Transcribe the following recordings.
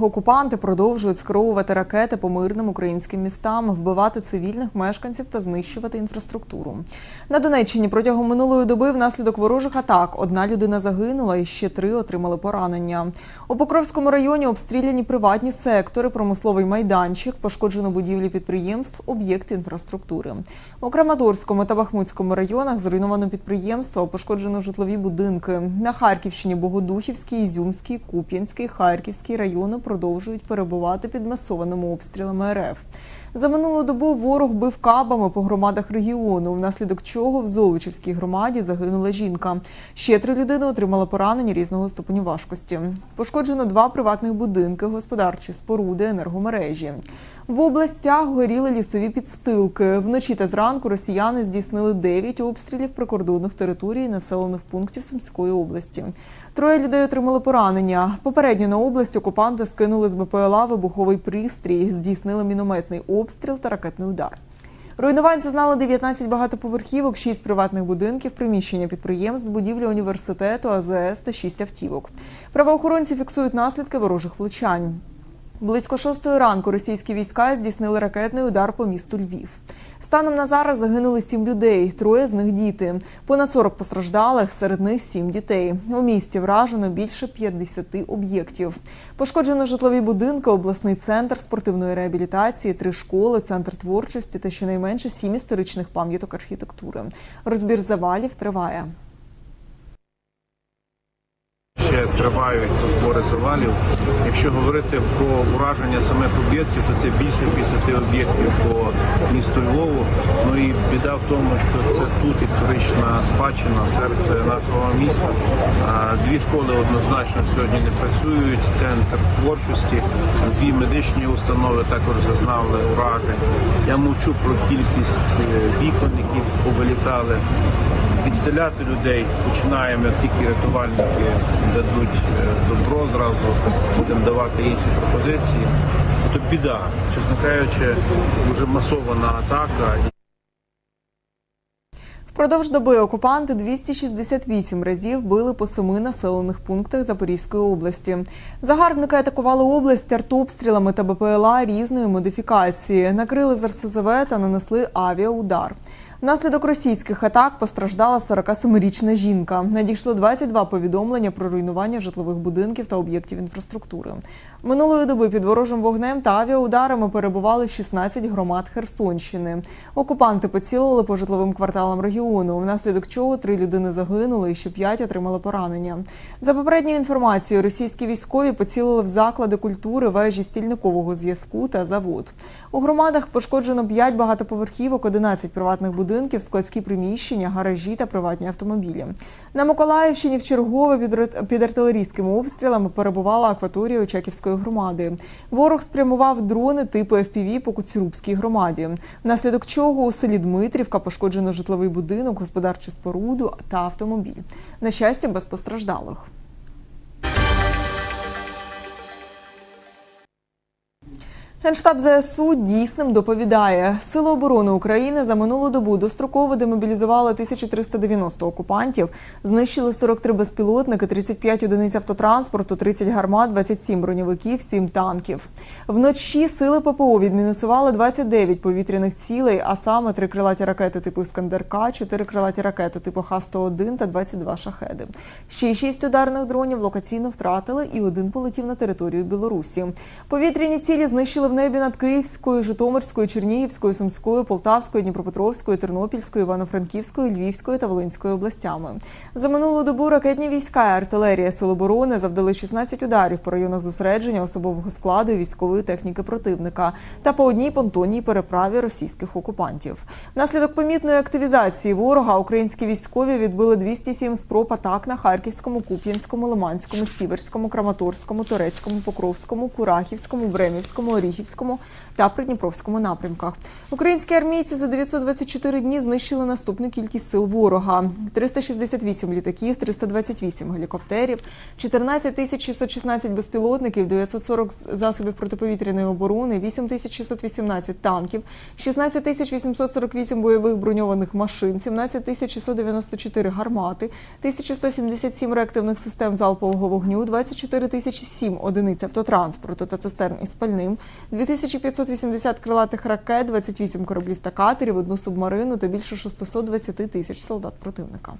окупанти продовжують скеровувати ракети по мирним українським містам, вбивати цивільних мешканців та знищувати інфраструктуру. На Донеччині протягом минулої доби внаслідок ворожих атак одна людина загинула і ще три отримали поранення. У Покровському районі обстріляні приватні сектори, промисловий майданчик, пошкоджено будівлі підприємств, об'єкти інфраструктури. У Краматорському та Бахмутському районах зруйновано підприємства, пошкоджено житлові будинки. На Харківщині Богодухівський, Ізюмський, Куп'янський, Харківський райони продовжують перебувати під масованими обстрілами РФ. За минулу добу ворог бив кабами по громадах регіону, внаслідок чого в Золочівській громаді загинула жінка. Ще три людини отримали поранення різного ступеню важкості. Пошкоджено два приватних будинки, господарчі споруди, енергомережі. В областях горіли лісові підстилки. Вночі та зранку росіяни здійснили 9 обстрілів прикордонних територій населених пунктів Сумської області. Троє людей отримали поранення. Попередньо на область окупанти скинули з БПЛА вибуховий пристрій, здійснили мінометний обстріл та ракетний удар. Руйнувань зазнали 19 багатоповерхівок, 6 приватних будинків, приміщення підприємств, будівлі університету, АЗС та 6 автівок. Правоохоронці фіксують наслідки ворожих влучань. Близько шостої ранку російські війська здійснили ракетний удар по місту Львів. Станом на зараз загинули сім людей, троє з них діти. Понад 40 постраждалих, серед них сім дітей. У місті вражено більше 50 об'єктів. Пошкоджено житлові будинки, обласний центр спортивної реабілітації, три школи, центр творчості та щонайменше сім історичних пам'яток архітектури. Розбір завалів триває. Ще тривають збори завалів. Якщо говорити про ураження самих об'єктів, то це більше 50 об'єктів по місту Львову. Ну і біда в тому, що це тут історична спадщина, серце нашого міста. Дві школи однозначно сьогодні не працюють. Центр творчості, дві медичні установи також зазнали уражень. Я мовчу про кількість е, вікон, які повилітали відселяти людей починаємо, тільки рятувальники дадуть добро зразу, будемо давати інші пропозиції. То біда, чесно кажучи, дуже масована атака. Впродовж доби окупанти 268 разів били по семи населених пунктах Запорізької області. Загарбники атакували область артобстрілами та БПЛА різної модифікації, накрили з РСЗВ та нанесли авіаудар. Внаслідок російських атак постраждала 47-річна жінка. Надійшло 22 повідомлення про руйнування житлових будинків та об'єктів інфраструктури. Минулої доби під ворожим вогнем та авіаударами перебували 16 громад Херсонщини. Окупанти поцілили по житловим кварталам регіону, внаслідок чого три людини загинули і ще п'ять отримали поранення. За попередньою інформацією, російські військові поцілили в заклади культури, вежі стільникового зв'язку та завод. У громадах пошкоджено 5 багатоповерхівок, 11 приватних будинків, складські приміщення, гаражі та приватні автомобілі. На Миколаївщині в чергове під під артилерійськими обстрілами перебувала акваторія Очаківської громади. Ворог спрямував дрони типу FPV по Коцюрубській громаді, внаслідок чого у селі Дмитрівка пошкоджено житловий будинок, господарчу споруду та автомобіль. На щастя, без постраждалих. Генштаб ЗСУ дійсним доповідає. Сили оборони України за минулу добу достроково демобілізували 1390 окупантів, знищили 43 безпілотники, 35 одиниць автотранспорту, 30 гармат, 27 броньовиків, 7 танків. Вночі сили ППО відмінусували 29 повітряних цілей, а саме три крилаті ракети типу «Іскандер-К», 4 крилаті ракети типу Х-101 та 22 шахеди. Ще 6 ударних дронів локаційно втратили і один полетів на територію Білорусі. Повітряні цілі знищили в небі над Київською, Житомирською, Чернігівською, Сумською, Полтавською, Дніпропетровською, Тернопільською, Івано-Франківською, Львівською та Волинською областями. За минулу добу ракетні війська і артилерія Сил оборони завдали 16 ударів по районах зосередження особового складу і військової техніки противника та по одній понтонній переправі російських окупантів. Внаслідок помітної активізації ворога українські військові відбили 207 спроб атак на Харківському, Куп'янському, Лиманському, Сіверському, Краматорському, Торецькому, Покровському, Курахівському, Бремівському, Оріхівському Курахівському та Придніпровському напрямках. Українські армійці за 924 дні знищили наступну кількість сил ворога: 368 літаків, 328 гелікоптерів, 14 тисяч 616 безпілотників, 940 засобів протиповітряної оборони, 8 тисяч 618 танків, 16 тисяч 848 бойових броньованих машин, 17 тисяч 694 гармати, 1177 реактивних систем залпового вогню, 24 тисячі 7 одиниць автотранспорту та цистерн із пальним, 2580 крилатих ракет, 28 кораблів та катерів, одну субмарину та більше 620 тисяч солдат противника.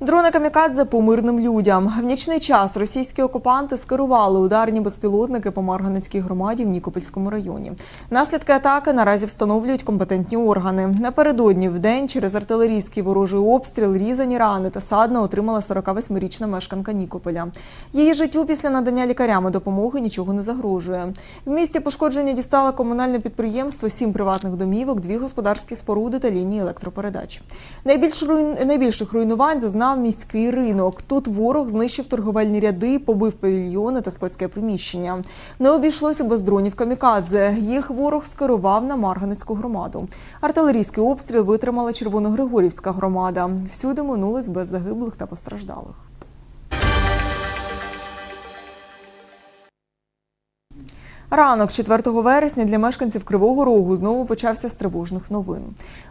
Дрони камікадзе по мирним людям. В нічний час російські окупанти скерували ударні безпілотники по Марганецькій громаді в Нікопольському районі. Наслідки атаки наразі встановлюють компетентні органи. Напередодні в день через артилерійський ворожий обстріл, різані рани та садна отримала 48-річна мешканка Нікополя. Її життю після надання лікарями допомоги нічого не загрожує. В місті пошкодження дістало комунальне підприємство, сім приватних домівок, дві господарські споруди та лінії електропередач. Найбільш руйн... найбільших руйнувань зазнав міський ринок. Тут ворог знищив торговельні ряди, побив павільйони та складське приміщення. Не обійшлося без дронів камікадзе. Їх ворог скерував на Марганецьку громаду. Артилерійський обстріл витримала Червоногригорівська громада. Всюди минулись без загиблих та постраждалих. Ранок 4 вересня для мешканців Кривого Рогу знову почався з тривожних новин.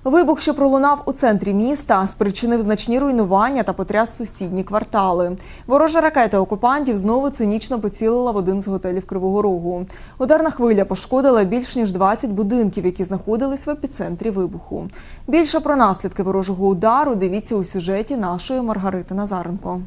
Вибух, що пролунав у центрі міста, спричинив значні руйнування та потряс сусідні квартали. Ворожа ракета окупантів знову цинічно поцілила в один з готелів Кривого Рогу. Ударна хвиля пошкодила більш ніж 20 будинків, які знаходились в епіцентрі вибуху. Більше про наслідки ворожого удару дивіться у сюжеті нашої Маргарити Назаренко.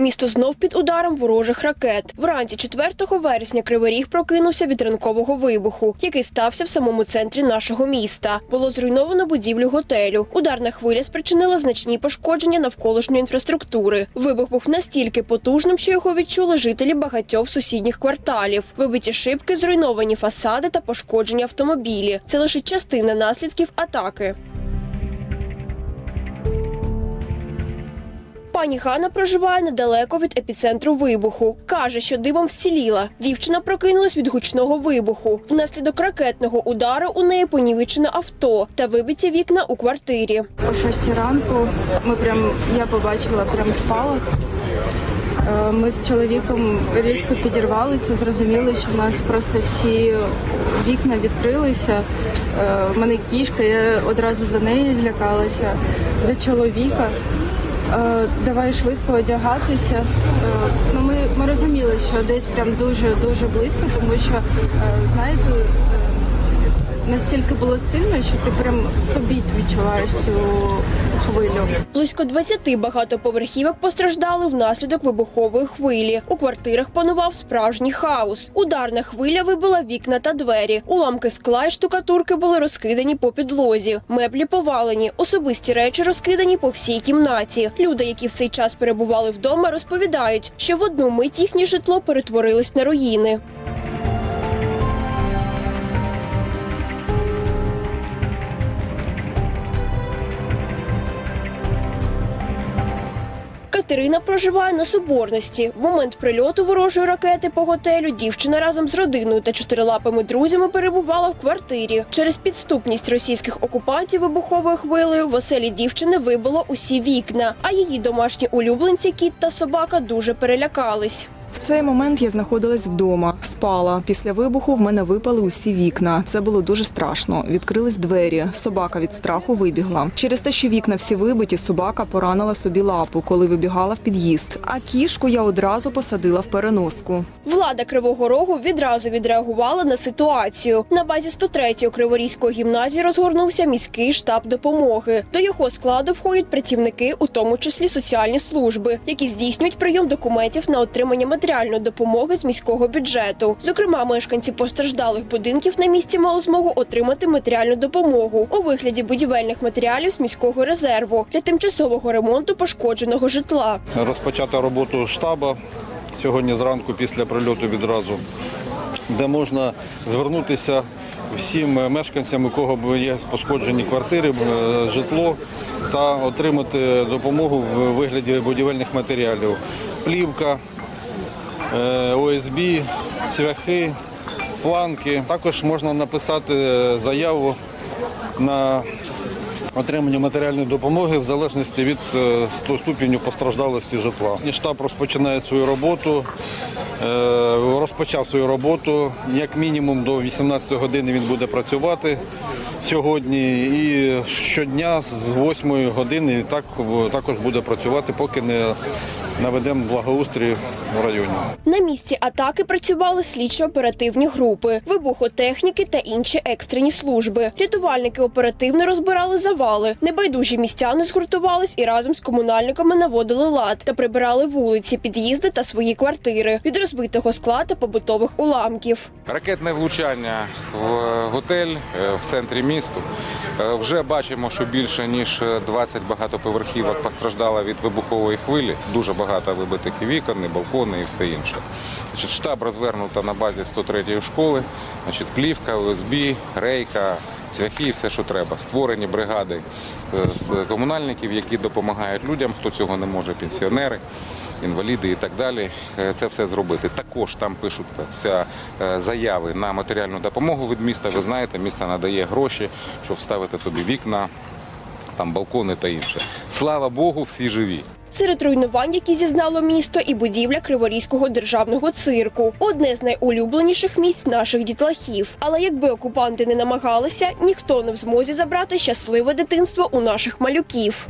Місто знов під ударом ворожих ракет. Вранці 4 вересня Кривий Ріг прокинувся від ранкового вибуху, який стався в самому центрі нашого міста. Було зруйновано будівлю готелю. Ударна хвиля спричинила значні пошкодження навколишньої інфраструктури. Вибух був настільки потужним, що його відчули жителі багатьох сусідніх кварталів. Вибиті шибки, зруйновані фасади та пошкоджені автомобілі. Це лише частина наслідків атаки. Пані Ганна проживає недалеко від епіцентру вибуху. Каже, що димом вціліла. Дівчина прокинулась від гучного вибуху. Внаслідок ракетного удару у неї понівечене авто та вибиті вікна у квартирі. О 6 ранку ми прям я побачила прям спалах. Е, Ми з чоловіком різко підірвалися, зрозуміли, що в нас просто всі вікна відкрилися. Е, В мене кішка, я одразу за неї злякалася, за чоловіка. Е, Давай швидко одягатися. Е, Ну, ми, ми розуміли, що десь прям дуже дуже близько, тому що е, знаєте. Настільки було сильно, що ти прям собі відчуваєш цю хвилю. Близько 20 багатоповерхівок постраждали внаслідок вибухової хвилі. У квартирах панував справжній хаос. Ударна хвиля вибила вікна та двері. Уламки скла й штукатурки були розкидані по підлозі. Меблі повалені, особисті речі розкидані по всій кімнаті. Люди, які в цей час перебували вдома, розповідають, що в одну мить їхнє житло перетворилось на руїни. Катерина проживає на Соборності. В момент прильоту ворожої ракети по готелю дівчина разом з родиною та чотирилапими друзями перебувала в квартирі. Через підступність російських окупантів вибуховою хвилею в оселі дівчини вибило усі вікна, а її домашні улюбленці кіт та собака дуже перелякались. В цей момент я знаходилась вдома, спала. Після вибуху в мене випали усі вікна. Це було дуже страшно. Відкрились двері. Собака від страху вибігла. Через те, що вікна всі вибиті, собака поранила собі лапу, коли вибігала в під'їзд. А кішку я одразу посадила в переноску. Влада Кривого Рогу відразу відреагувала на ситуацію. На базі 103-ї Криворізької гімназії розгорнувся міський штаб допомоги. До його складу входять працівники, у тому числі соціальні служби, які здійснюють прийом документів на отримання матеріальної допомоги з міського бюджету. Зокрема, мешканці постраждалих будинків на місці мали змогу отримати матеріальну допомогу у вигляді будівельних матеріалів з міського резерву для тимчасового ремонту пошкодженого житла. розпочати роботу штабу сьогодні зранку після прильоту відразу, де можна звернутися всім мешканцям, у кого є пошкоджені квартири, е, житло, та отримати допомогу в вигляді будівельних матеріалів. Плівка, ОСБ, цвяхи, планки. Також можна написати заяву на отримання матеріальної допомоги в залежності від е, ступеню постраждалості житла. Штаб розпочинає свою роботу, е, розпочав свою роботу. Як мінімум до 18 години він буде працювати сьогодні. І щодня з 8 години так, також буде працювати, поки не наведемо благоустрій в районі. На місці атаки працювали слідчо-оперативні групи, вибухотехніки та інші екстрені служби. Рятувальники оперативно розбирали завали. Небайдужі містяни згуртувались і разом з комунальниками наводили лад та прибирали вулиці, під'їзди та свої квартири від розбитого скла та побутових уламків. Ракетне влучання в готель е, в центрі міста. Е, Вже бачимо, що більше ніж 20 багатоповерхівок постраждало від вибухової хвилі. Дуже багато вибитих і вікон, і балкони і все інше. Значить, штаб розвернуто на базі 103-ї школи. Значить, плівка, ОСБ, рейка, цвяхи, все, що треба. Створені бригади е, з комунальників, які допомагають людям, хто цього не може, пенсіонери інваліди і так далі. Е, Це все зробити. Також там пишуться е, заяви на матеріальну допомогу від міста. Ви знаєте, місто надає гроші, щоб вставити собі вікна, там балкони та інше. Слава Богу, всі живі. Серед руйнувань, які зізнало місто, і будівля Криворізького державного цирку одне з найулюбленіших місць наших дітлахів. Але якби окупанти не намагалися, ніхто не в змозі забрати щасливе дитинство у наших малюків.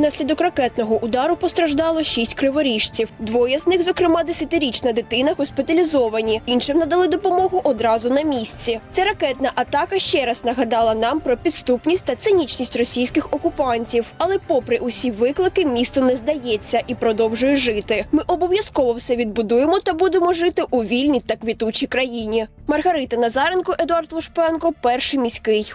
Внаслідок ракетного удару постраждало шість криворіжців. Двоє з них, зокрема десятирічна дитина, госпіталізовані. Іншим надали допомогу одразу на місці. Ця ракетна атака ще раз нагадала нам про підступність та цинічність російських окупантів. Але, попри усі виклики, місто не здається і продовжує жити. Ми обов'язково все відбудуємо та будемо жити у вільній та квітучій країні. Маргарита Назаренко, Едуард Лушпенко, перший міський.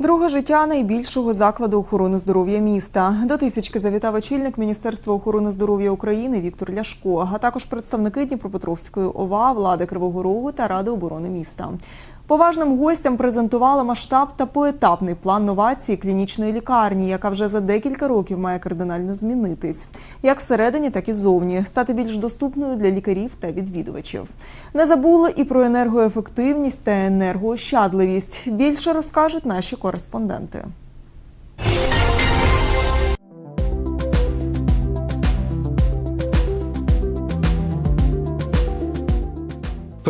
Друге життя найбільшого закладу охорони здоров'я міста. До тисячки завітав очільник Міністерства охорони здоров'я України Віктор Ляшко, а також представники Дніпропетровської ОВА, влади Кривого Рогу та Ради оборони міста. Поважним гостям презентували масштаб та поетапний план новації клінічної лікарні, яка вже за декілька років має кардинально змінитись, як всередині, так і зовні, стати більш доступною для лікарів та відвідувачів. Не забули і про енергоефективність та енергоощадливість. Більше розкажуть наші кореспонденти.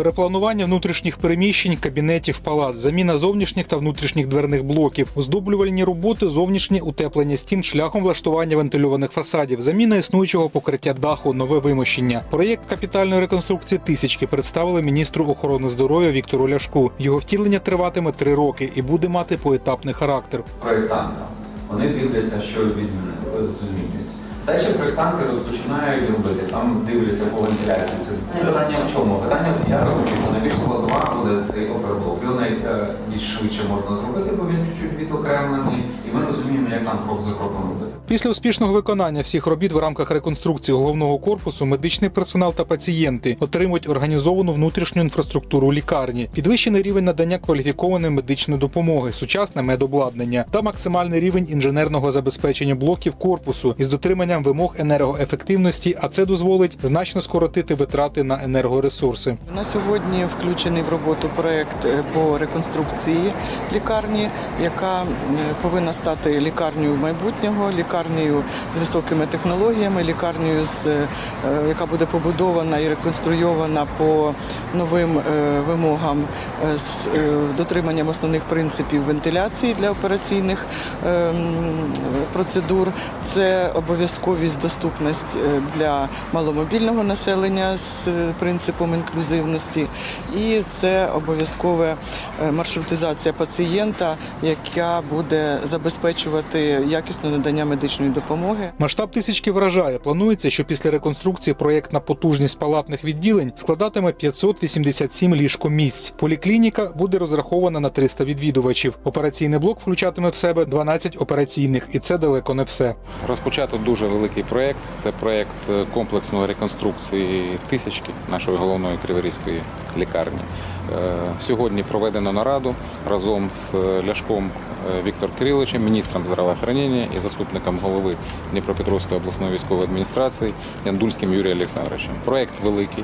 Перепланування внутрішніх переміщень, кабінетів, палат, заміна зовнішніх та внутрішніх дверних блоків, оздоблювальні роботи, зовнішнє утеплення стін шляхом влаштування вентильованих фасадів, заміна існуючого покриття даху, нове вимощення. Проєкт капітальної реконструкції тисячки представили міністру охорони здоров'я Віктору Ляшку. Його втілення триватиме три роки і буде мати поетапний характер. проєктантам. Вони дивляться, що відмінюється. Далі проєктанти розпочинають робити, там дивляться по вентиляції. Це питання в чому? Питання, я розумію, що найбільш складова буде цей оперблок. Його навіть е, більш швидше можна зробити, бо він чуть-чуть відокремлений, і ми розуміємо, як там крок за кроком робити. Після успішного виконання всіх робіт в рамках реконструкції головного корпусу медичний персонал та пацієнти отримують організовану внутрішню інфраструктуру лікарні, підвищений рівень надання кваліфікованої медичної допомоги, сучасне медобладнання та максимальний рівень інженерного забезпечення блоків корпусу із дотриманням вимог енергоефективності, а це дозволить значно скоротити витрати на енергоресурси. На сьогодні включений в роботу проект е, по реконструкції лікарні, яка повинна стати лікарнею майбутнього, лікарнею з високими технологіями, лікарнею, е, яка буде побудована і реконструйована по новим е, вимогам з дотриманням основних принципів вентиляції для операційних е, процедур. Це обов'язковість, доступність е, для маломобільного населення з е, принципом інклюзивності, і це обов'язкове е, маршрутизація пацієнта, яка буде забезпечувати якісне надання медичної допомоги. Масштаб тисячки вражає. Планується, що після реконструкції проєктна потужність палатних відділень складатиме 587 ліжкомісць. Поліклініка буде розрахована на 300 відвідувачів. Операційний блок включатиме в себе 12 операційних, і це далеко не все. Розпочато дуже великий проєкт. Це проєкт е, комплексної реконструкції тисячки нашої головної криворізької лікарні. Е, Сьогодні проведено нараду разом з Ляшком е, Віктором Кириловичем, міністром здравоохранення і заступником голови Дніпропетровської обласної військової адміністрації Яндульським Юрієм Олександровичем. Проєкт великий.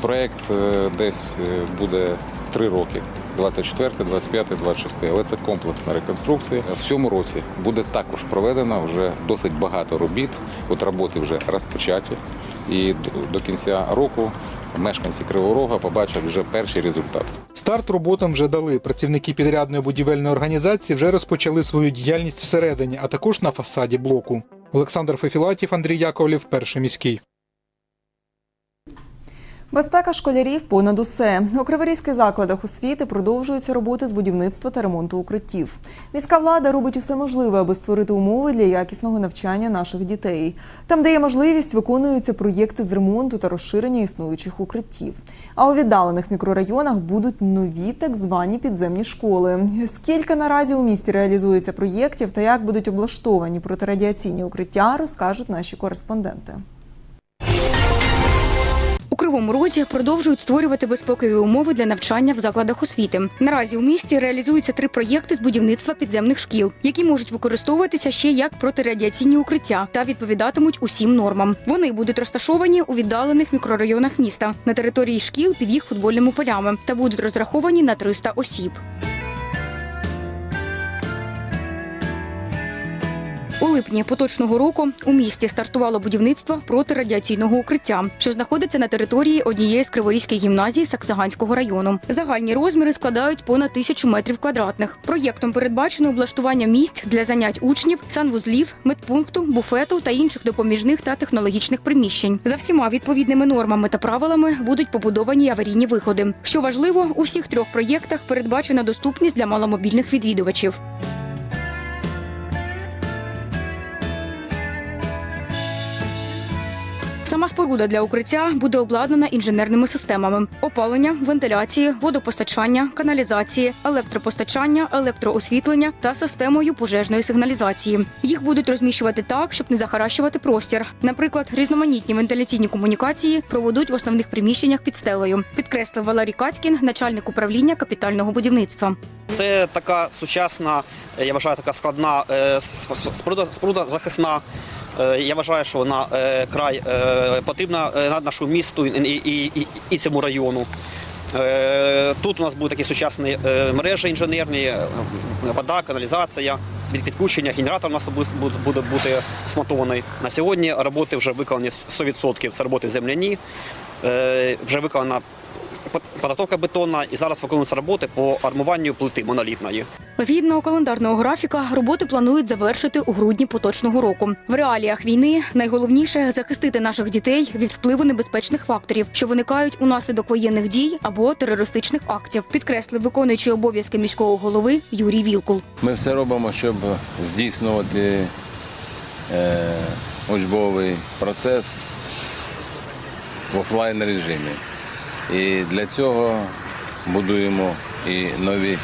Проєкт е, десь буде три роки. 24, 25, 26. Але це комплексна реконструкція. В цьому році буде також проведено вже досить багато робіт. От роботи вже розпочаті. І до- кінця року мешканці Кривого Рога побачать вже перші результати. Старт роботам вже дали. Працівники підрядної будівельної організації вже розпочали свою діяльність всередині, а також на фасаді блоку. Олександр Фефілатів, Андрій Яковлів, перший міський. Безпека школярів понад усе. У криворізьких закладах освіти продовжуються роботи з будівництва та ремонту укриттів. Міська влада робить усе можливе, аби створити умови для якісного навчання наших дітей. Там, де є можливість, виконуються проєкти з ремонту та розширення існуючих укриттів. А у віддалених мікрорайонах будуть нові так звані підземні школи. Скільки наразі у місті реалізується проєктів та як будуть облаштовані протирадіаційні укриття, розкажуть наші кореспонденти. У Кривому Розі продовжують створювати безпекові умови для навчання в закладах освіти. Наразі у місті реалізуються три проєкти з будівництва підземних шкіл, які можуть використовуватися ще як протирадіаційні укриття та відповідатимуть усім нормам. Вони будуть розташовані у віддалених мікрорайонах міста на території шкіл під їх футбольними полями та будуть розраховані на 300 осіб. У липні поточного року у місті стартувало будівництво протирадіаційного укриття, що знаходиться на території однієї з криворізьких гімназій Саксаганського району. Загальні розміри складають понад тисячу метрів квадратних. Проєктом передбачено облаштування місць для занять учнів, санвузлів, медпункту, буфету та інших допоміжних та технологічних приміщень. За всіма відповідними нормами та правилами будуть побудовані аварійні виходи. Що важливо, у всіх трьох проєктах передбачена доступність для маломобільних відвідувачів. Сама споруда для укриття буде обладнана інженерними системами: опалення, вентиляції, водопостачання, каналізації, електропостачання, електроосвітлення та системою пожежної сигналізації. Їх будуть розміщувати так, щоб не захаращувати простір. Наприклад, різноманітні вентиляційні комунікації проведуть в основних приміщеннях під стелею. Підкреслив Валерій Кацькін, начальник управління капітального будівництва. Це така сучасна, я вважаю, така складна е, споруда, споруда захисна. Е, Я вважаю, що вона е, край е, потрібна на нашому місту і, цьому району. Тут у нас будуть такі сучасні мережі інженерні, вода, каналізація, підключення, генератор у нас буде- бути смонтований. На сьогодні роботи вже виконані 100%. Це роботи земляні, вже виконана подготовка бетонна і зараз виконуються роботи по армуванню плити монолітної. Згідно календарного графіка, роботи планують завершити у грудні поточного року. В реаліях війни найголовніше захистити наших дітей від впливу небезпечних факторів, що виникають унаслідок воєнних дій або терористичних актів, підкреслив виконуючий обов'язки міського голови Юрій Вілкул. Ми все робимо, щоб здійснювати е, учбовий процес в офлайн режимі. І для цього будуємо і нові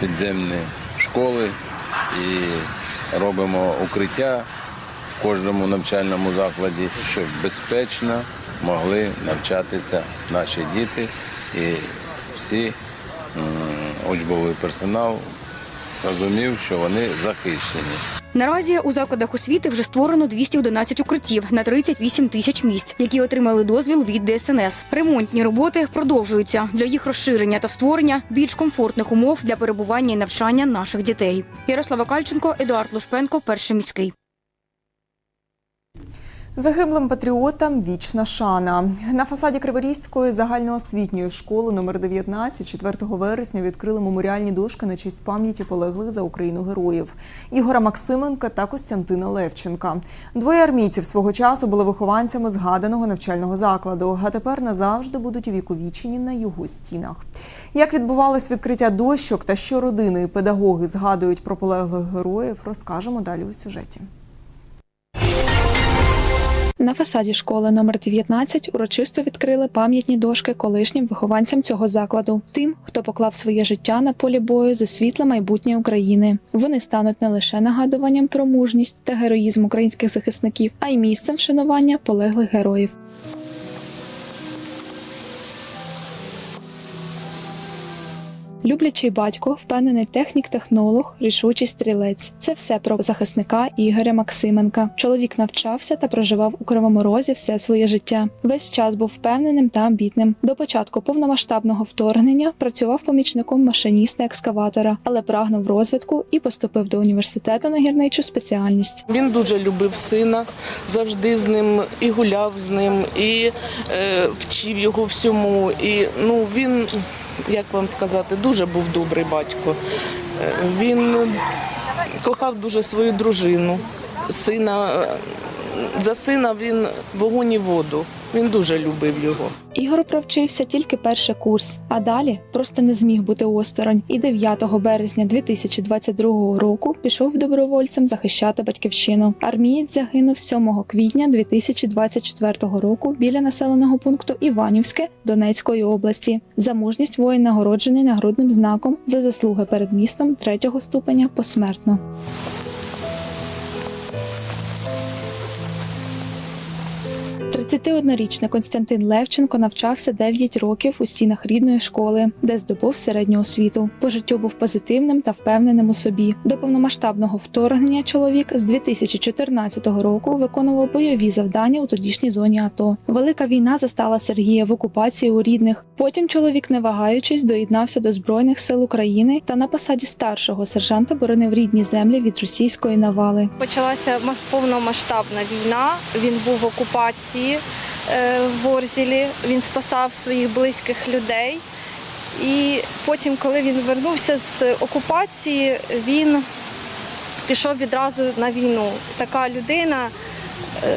підземні школи, і робимо укриття в кожному навчальному закладі, щоб безпечно могли навчатися наші діти і всі учбовий персонал розумів, що вони захищені. Наразі у закладах освіти вже створено 211 укриттів на 38 тисяч місць, які отримали дозвіл від ДСНС. Ремонтні роботи продовжуються для їх розширення та створення більш комфортних умов для перебування і навчання наших дітей. Ярослава Кальченко, Едуард Лушпенко, перший міський. Загиблим патріотам вічна шана. На фасаді Криворізької загальноосвітньої школи номер 19 4 вересня відкрили меморіальні дошки на честь пам'яті полеглих за Україну героїв Ігора Максименка та Костянтина Левченка. Двоє армійців свого часу були вихованцями згаданого навчального закладу, а тепер назавжди будуть увіковічені на його стінах. Як відбувалось відкриття дощок та що родини і педагоги згадують про полеглих героїв, розкажемо далі у сюжеті. На фасаді школи номер 19 урочисто відкрили пам'ятні дошки колишнім вихованцям цього закладу, тим, хто поклав своє життя на полі бою за світле майбутнє України. Вони стануть не лише нагадуванням про мужність та героїзм українських захисників, а й місцем вшанування полеглих героїв. Люблячий батько, впевнений технік-технолог, рішучий стрілець. Це все про захисника Ігоря Максименка. Чоловік навчався та проживав у Кривому Розі все своє життя. Весь час був впевненим та амбітним. До початку повномасштабного вторгнення працював помічником машиніста екскаватора, але прагнув розвитку і поступив до університету на гірничу спеціальність. Він дуже любив сина, завжди з ним і гуляв з ним, і е, вчив його всьому. І ну він, як вам сказати, дуже був добрий батько. Е, Він кохав дуже свою дружину. Сина е, за сина він вогонь і воду. Він дуже любив його. Ігор провчився тільки перший курс, а далі просто не зміг бути осторонь. І 9 березня 2022 року пішов добровольцем захищати батьківщину. Армієць загинув 7 квітня 2024 року біля населеного пункту Іванівське Донецької області. За мужність воїн нагороджений нагрудним знаком за заслуги перед містом третього ступеня посмертно. – 31-річний Константин Левченко навчався 9 років у стінах рідної школи, де здобув середню освіту. По життю був позитивним та впевненим у собі. До повномасштабного вторгнення чоловік з 2014 року виконував бойові завдання у тодішній зоні АТО. Велика війна застала Сергія в окупації у рідних. Потім чоловік, не вагаючись, доєднався до збройних сил України та на посаді старшого сержанта боронив рідні землі від російської навали. Почалася ма- повномасштабна війна. Він був в окупації в Орзілі. Він спасав своїх близьких людей. І потім, коли він вернувся з окупації, він пішов відразу на війну. Така людина е,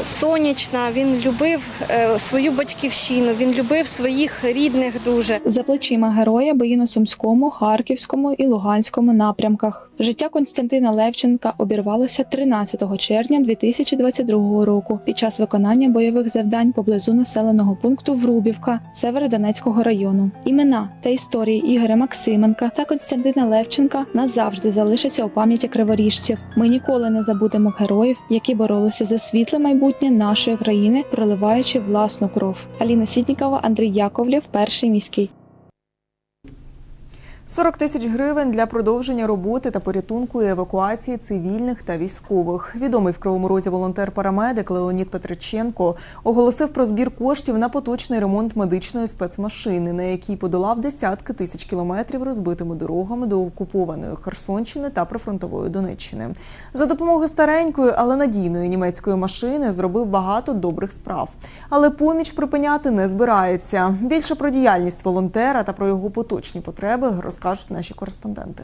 сонячна, він любив е, свою батьківщину, він любив своїх рідних дуже. За плечима героя бої на Сумському, Харківському і Луганському напрямках. Життя Константина Левченка обірвалося 13 червня 2022 року під час виконання бойових завдань поблизу населеного пункту Врубівка Северодонецького району. Імена та історії Ігоря Максименка та Константина Левченка назавжди залишаться у пам'яті криворіжців. Ми ніколи не забудемо героїв, які боролися за світле майбутнє нашої країни, проливаючи власну кров. Аліна Сітнікова, Андрій Яковлєв, перший міський. 40 тисяч гривень для продовження роботи та порятунку і евакуації цивільних та військових. Відомий в Кривому Розі волонтер-парамедик Леонід Петриченко оголосив про збір коштів на поточний ремонт медичної спецмашини, на якій подолав десятки тисяч кілометрів розбитими дорогами до окупованої Херсонщини та прифронтової Донеччини. За допомогою старенької, але надійної німецької машини зробив багато добрих справ. Але поміч припиняти не збирається. Більше про діяльність волонтера та про його поточні потреби розкажуть наші кореспонденти.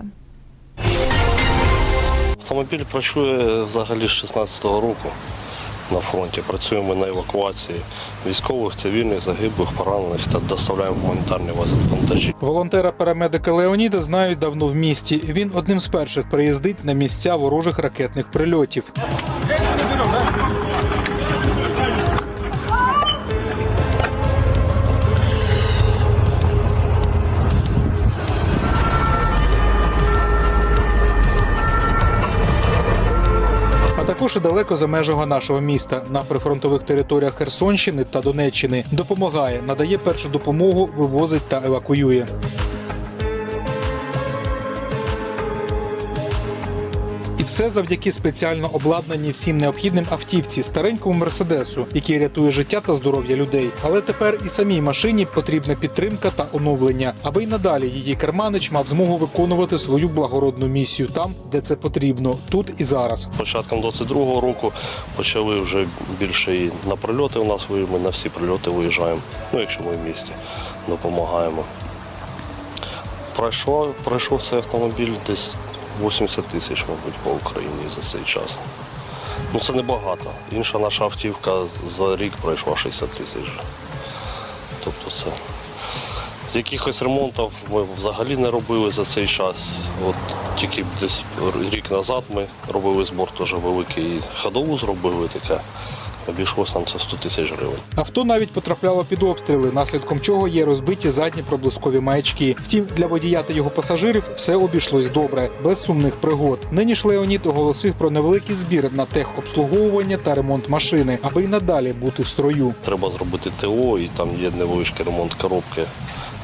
Автомобіль працює взагалі з 16-го року на фронті. Працюємо на евакуації військових, цивільних, загиблих, поранених та доставляємо гуманітарні вантажі. Волонтера парамедика Леоніда знають давно в місті. Він одним з перших приїздить на місця ворожих ракетних прильотів. Також і далеко за межами нашого міста на прифронтових територіях Херсонщини та Донеччини допомагає, надає першу допомогу, вивозить та евакуює. Все завдяки спеціально обладнаній всім необхідним автівці, старенькому мерседесу, який рятує життя та здоров'я людей. Але тепер і самій машині потрібна підтримка та оновлення, аби й надалі її керманич мав змогу виконувати свою благородну місію там, де це потрібно, тут і зараз. Початком 22-го року почали вже більше і на прильоти у нас ми на всі прильоти виїжджаємо. Ну, якщо ми в місті допомагаємо. Пройшло, пройшов цей автомобіль десь 80 тисяч, мабуть, по Україні за цей час. Ну це небагато. Інша наша автівка за рік пройшла 60 тисяч. Тобто це. Якихось ремонтів ми взагалі не робили за цей час. От тільки десь рік назад ми робили збор теж великий. і Ходову зробили таке. Обійшлося нам це 100 тисяч гривень. Авто навіть потрапляло під обстріли, наслідком чого є розбиті задні проблискові маячки. Втім, для водія та його пасажирів все обійшлось добре, без сумних пригод. Нині ж Леонід оголосив про невеликий збір на техобслуговування та ремонт машини, аби й надалі бути в строю. Треба зробити ТО, і там є невеличкий ремонт коробки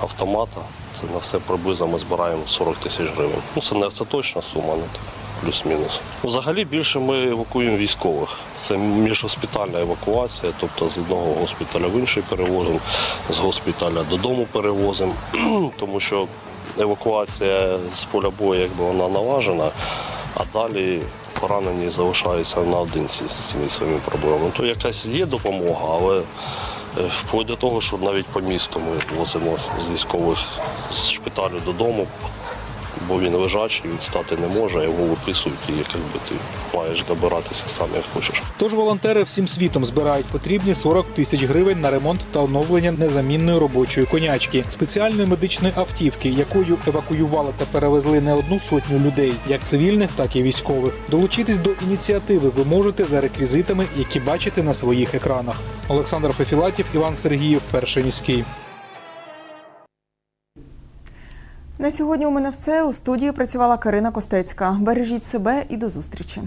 автомата. Це на все приблизно ми збираємо 40 тисяч гривень. Ну це не це точна сума, ну так, плюс-мінус. Взагалі більше ми евакуюємо військових. Це міжгоспітальна евакуація, тобто з одного госпіталя в інший перевозимо, з госпіталя додому перевозимо, тому що евакуація з поля бою, якби вона налажена, а далі поранені залишаються наодинці з цими своїми проблемами. То якась є допомога, але е, вплоть до того, що навіть по місту ми возимо з військових з шпиталю додому, бо він лежачий, він стати не може, його виписують, і якби ти маєш добиратися сам, як хочеш. Тож волонтери всім світом збирають потрібні 40 тисяч гривень на ремонт та оновлення незамінної робочої конячки, спеціальної медичної автівки, якою евакуювали та перевезли не одну сотню людей, як цивільних, так і військових. Долучитись до ініціативи ви можете за реквізитами, які бачите на своїх екранах. Олександр Фефілатів, Іван Сергіїв, перший міський. На сьогодні у мене все. У студії працювала Карина Костецька. Бережіть себе і до зустрічі.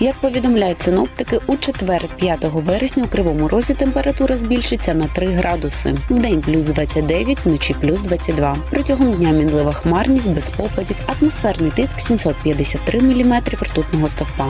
Як повідомляють синоптики, у четвер, 5 вересня, у Кривому Розі температура збільшиться на 3 градуси. Вдень плюс 29, вночі плюс 22. Протягом дня мінлива хмарність без опадів, атмосферний тиск 753 мм ртутного стовпа.